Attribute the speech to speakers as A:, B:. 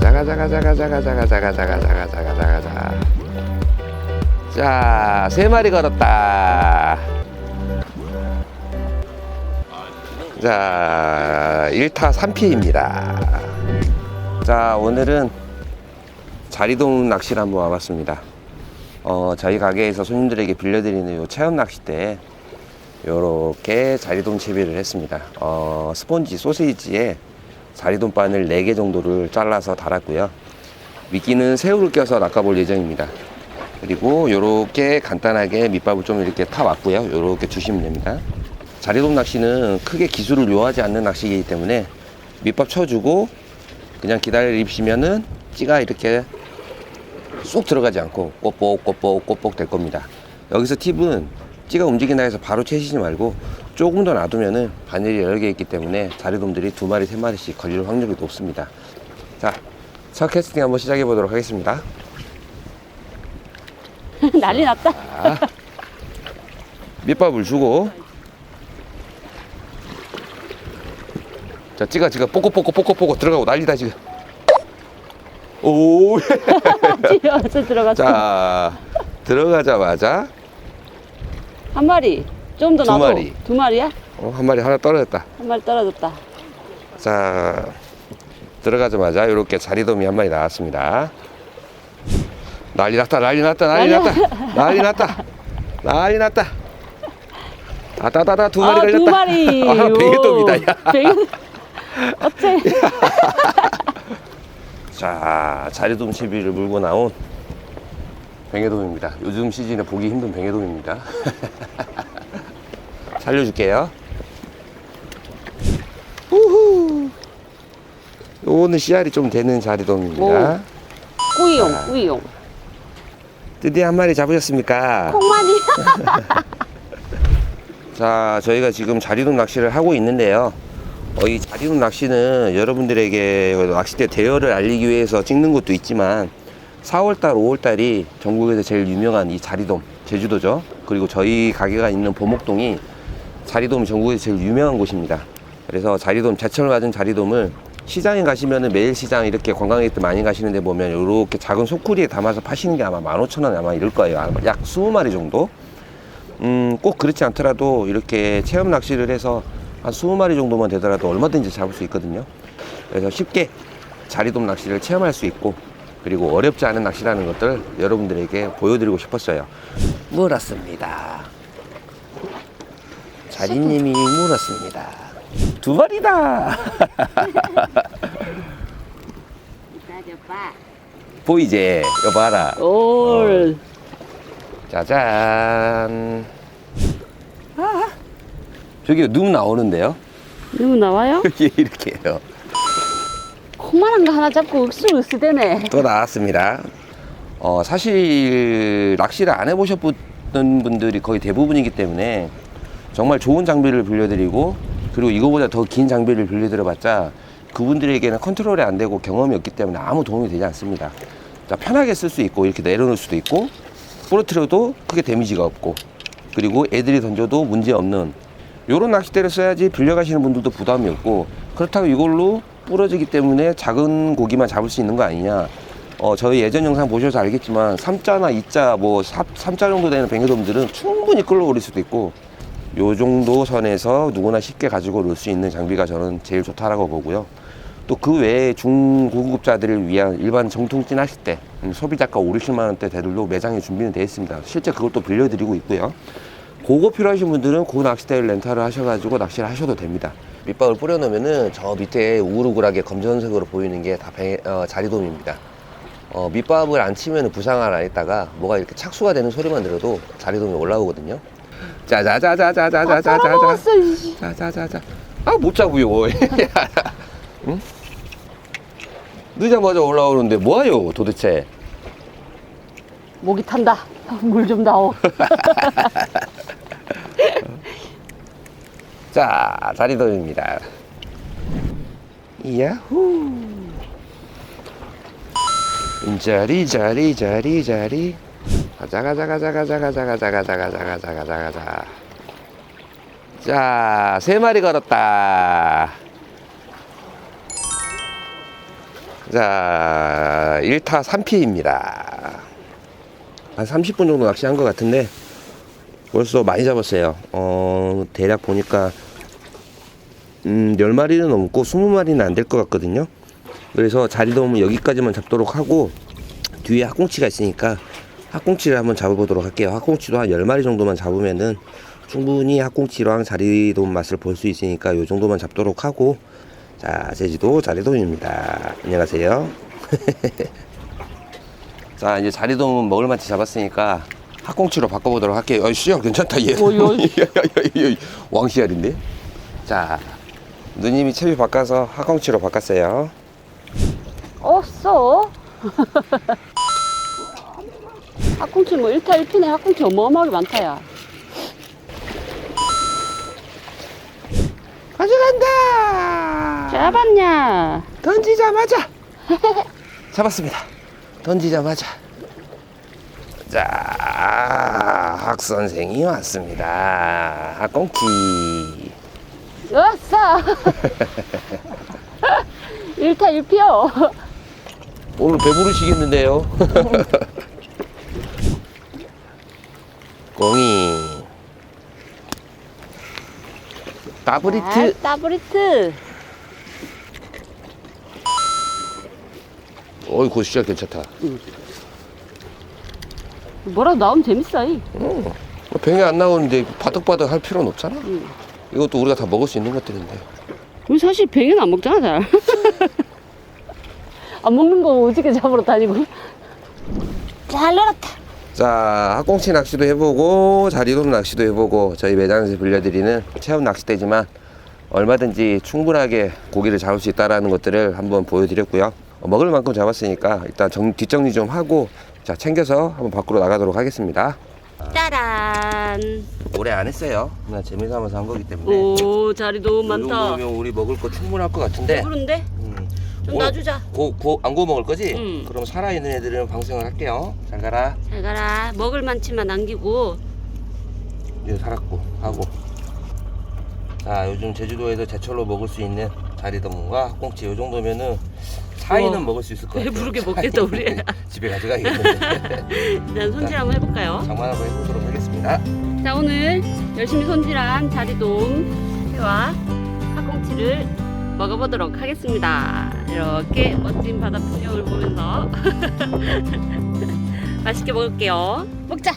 A: 가자 가자 가자 가자 가자 가자 가자 가자 가자 가자 가자 자, 세 마리 걸었다. 자, 1타 3피입니다. 자, 오늘은 자리돔 낚시를 한번 와봤습니다. 어, 저희 가게에서 손님들에게 빌려드리는 요 체험 낚싯대에 요렇게 자리돔 채비를 했습니다. 어, 스폰지 소세지에 자리돔 바늘 4개 정도를 잘라서 달았고요. 미끼는 새우를 껴서 낚아볼 예정입니다. 그리고 요렇게 간단하게 밑밥을 좀 이렇게 타왔고요. 요렇게 주시면 됩니다. 자리돔 낚시는 크게 기술을 요하지 않는 낚시이기 때문에 밑밥 쳐주고 그냥 기다리시면은 찌가 이렇게 쏙 들어가지 않고 꼬뻑 될 겁니다. 여기서 팁은 찌가 움직이나 해서 바로 채시지 말고 조금 더 놔두면은 바늘이 여러 개 있기 때문에 자리돔들이 두 마리 세 마리씩 걸릴 확률이 높습니다. 자, 첫 캐스팅 한번 시작해 보도록 하겠습니다.
B: 난리 났다.
A: 자, 밑밥을 주고 자 찌가 지금 뽀꼬뽀꼬 뽀꼬뽀꼬 들어가고 난리다 지금 오자
B: 뛰어서 들어갔어.
A: 들어가자마자
B: 한 마리. 좀
A: 더두
B: 놔둬.
A: 마리.
B: 두 마리야?
A: 어, 한 마리 하나 떨어졌다
B: 한 마리 떨어졌다.
A: 자 들어가자마자 이렇게 자리돔이 한 마리 나왔습니다 난리 났다 난리 났다 난리
B: 난리
A: 났다 난리 났다 난리 났다 아따다다 두 마리
B: 아,
A: 걸렸다
B: 두 마리.
A: 아, 베개돔이다 야.
B: 베개. 어째?
A: 자, 자리돔 채비를 물고 나온 뱅에돔입니다. 요즘 시즌에 보기 힘든 뱅에돔입니다. 살려줄게요. 우후. 요거는 씨알이 좀 되는 자리돔입니다.
B: 꾸이용, 꾸이용.
A: 드디어 한 마리 잡으셨습니까?
B: 콩마니.
A: 자, 저희가 지금 자리돔 낚시를 하고 있는데요. 어, 이 자리돔 낚시는 여러분들에게 낚싯대 대여를 알리기 위해서 찍는 것도 있지만 4월달, 5월달이 전국에서 제일 유명한 이 자리돔, 제주도죠. 그리고 저희 가게가 있는 보목동이 자리돔이 전국에서 제일 유명한 곳입니다. 그래서 자리돔, 제철 맞은 자리돔을 시장에 가시면은 매일 시장 이렇게 관광객들 많이 가시는데 보면 이렇게 작은 소쿠리에 담아서 파시는 게 아마 15,000원 아마 이럴 거예요. 아마 약 20마리 정도. 음, 꼭 그렇지 않더라도 이렇게 체험 낚시를 해서 한 20마리 정도만 되더라도 얼마든지 잡을 수 있거든요. 그래서 쉽게 자리돔 낚시를 체험할 수 있고 그리고 어렵지 않은 낚시라는 것들 여러분들에게 보여드리고 싶었어요. 물었습니다. 자리님이 물었습니다. 두.
B: 기다려봐.
A: 보이제? 이거 봐라.
B: 올.
A: 짜잔. 아, 저기 눈 나오는데요?
B: 누구 나와요?
A: 예, 이렇게요.
B: 콩만한 거 하나 잡고 윽수윽수 되네.
A: 또 나왔습니다. 어, 사실 낚시를 안 해보셨던 분들이 거의 대부분이기 때문에 정말 좋은 장비를 빌려드리고 그리고 이거보다 더 긴 장비를 빌려드려봤자 그분들에게는 컨트롤이 안 되고 경험이 없기 때문에 아무 도움이 되지 않습니다. 자, 편하게 쓸 수 있고 이렇게 내려놓을 수도 있고 부러뜨려도 크게 데미지가 없고 그리고 애들이 던져도 문제 없는 요런 낚싯대를 써야지 빌려가시는 분들도 부담이 없고 그렇다고 이걸로 부러지기 때문에 작은 고기만 잡을 수 있는 거 아니냐 어, 저희 예전 영상 보셔서 알겠지만 3자나 2자 뭐 3 자 정도 되는 뱅에돔들은 충분히 끌어올릴 수도 있고 요 정도 선에서 누구나 쉽게 가지고 놀 수 있는 장비가 저는 제일 좋다라고 보고요. 또 그 외에 중고급자들을 위한 일반 정통진 하실 때 음, 소비자가 5, 60만 원대 대들도 매장에 준비는 되어 있습니다. 실제 그것도 빌려드리고 있고요. 그거 필요하신 분들은 그 낚싯대를 렌탈을 하셔가지고 낚시를 하셔도 됩니다. 밑밥을 뿌려놓으면은 저 밑에 우글우글하게 검정색으로 보이는 게 다 어, 자리돔입니다. 어, 밑밥을 안 치면 부상을 안 했다가 뭐가 이렇게 착수가 되는 소리만 들어도 자리돔이 올라오거든요. 짜자자자자자자자자자.
B: 까먹었어. 이씨.
A: 자자자자. 아못 잡고요. 응? 늦자마자 올라오는데 뭐하요 도대체?
B: 목이 탄다. 물좀 다오.
A: 자 자리돔입니다. 야후. 자리 자리 자리 자리. 가자 가자 가자 가자 가자 가자 가자 가자 가자 가자 가자. 자, 세 마리 걸었다. 자, 1타 3피입니다. 한 30분 정도 낚시한 것 같은데 벌써 많이 잡았어요. 어, 대략 보니까 음, 10마리는 넘고 20마리는 안 될 것 같거든요. 그래서 자리 도우면 여기까지만 잡도록 하고 뒤에 학꽁치가 있으니까 학꽁치를 한번 잡아보도록 할게요. 학꽁치도 한 10마리 정도만 잡으면은 충분히 학꽁치랑 자리돔 맛을 볼 수 있으니까 요 정도만 잡도록 하고 자 제주도 자리돔입니다. 안녕하세요. 자 이제 자리돔은 먹을 만치 잡았으니까 학꽁치로 바꿔보도록 할게요. 어, 씨야 괜찮다 얘.
B: 어이.
A: 왕씨알인데. 자 누님이 채비 바꿔서 학꽁치로 바꿨어요.
B: 없어. 학꽁치 뭐 1타 1피네 학꽁치 어마어마하게 많다 야.
A: 가져간다.
B: 잡았냐?
A: 던지자마자 잡았습니다. 던지자마자 자, 학 선생이 왔습니다. 학꽁치.
B: 왔어. 1타 1피요.
A: 오늘 배부르시겠는데요? 꽁이. 따브리트.
B: 아, 따브리트.
A: 어이, 고 시작 괜찮다.
B: 뭐라도 나오면 재밌어. 이.
A: 어, 병이 안 나오는데 바득바득 할 필요는 없잖아.
B: 응.
A: 이것도 우리가 다 먹을 수 있는 것들인데.
B: 우리 사실 뱅에는 안 먹잖아 잘. 안 먹는 거 오지게 잡으러 다니고. 잘 놀았다.
A: 자, 학꽁치 낚시도 해보고 자리돔 낚시도 해보고 저희 매장에서 빌려드리는 체험 낚싯대지만 얼마든지 충분하게 고기를 잡을 수 있다라는 것들을 한번 보여드렸고요. 어, 먹을 만큼 잡았으니까 일단 정- 뒷정리 좀 하고 자 챙겨서 한번 밖으로 나가도록 하겠습니다.
B: 짜란.
A: 오래 안 했어요. 그냥 재미삼아서 한 거기 때문에.
B: 오 자리도
A: 이
B: 많다.
A: 정도면 우리 먹을 거 충분할 것 같은데.
B: 그런데
A: 음.
B: 좀 놔주자.
A: 고, 고, 안 구워 먹을 거지?
B: 응.
A: 그럼 살아있는 애들은 방생을 할게요. 잘 가라.
B: 잘 가라. 먹을 만치만 남기고.
A: 이제 살았고 하고 자 요즘 제주도에서 제철로 먹을 수 있는 자리돔과 학꽁치 요 정도면은 사이는
B: 우와,
A: 먹을 수 있을 것 같아요
B: 배부르게 먹겠다, 우리.
A: 집에 가져가야겠는데
B: 일단 손질 한번 해볼까요?
A: 장만 한번 해보도록 하겠습니다
B: 자 오늘 열심히 손질한 자리돔 회와 학꽁치를 먹어보도록 하겠습니다. 이렇게 멋진 바다 풍경을 보면서 맛있게 먹을게요. 먹자.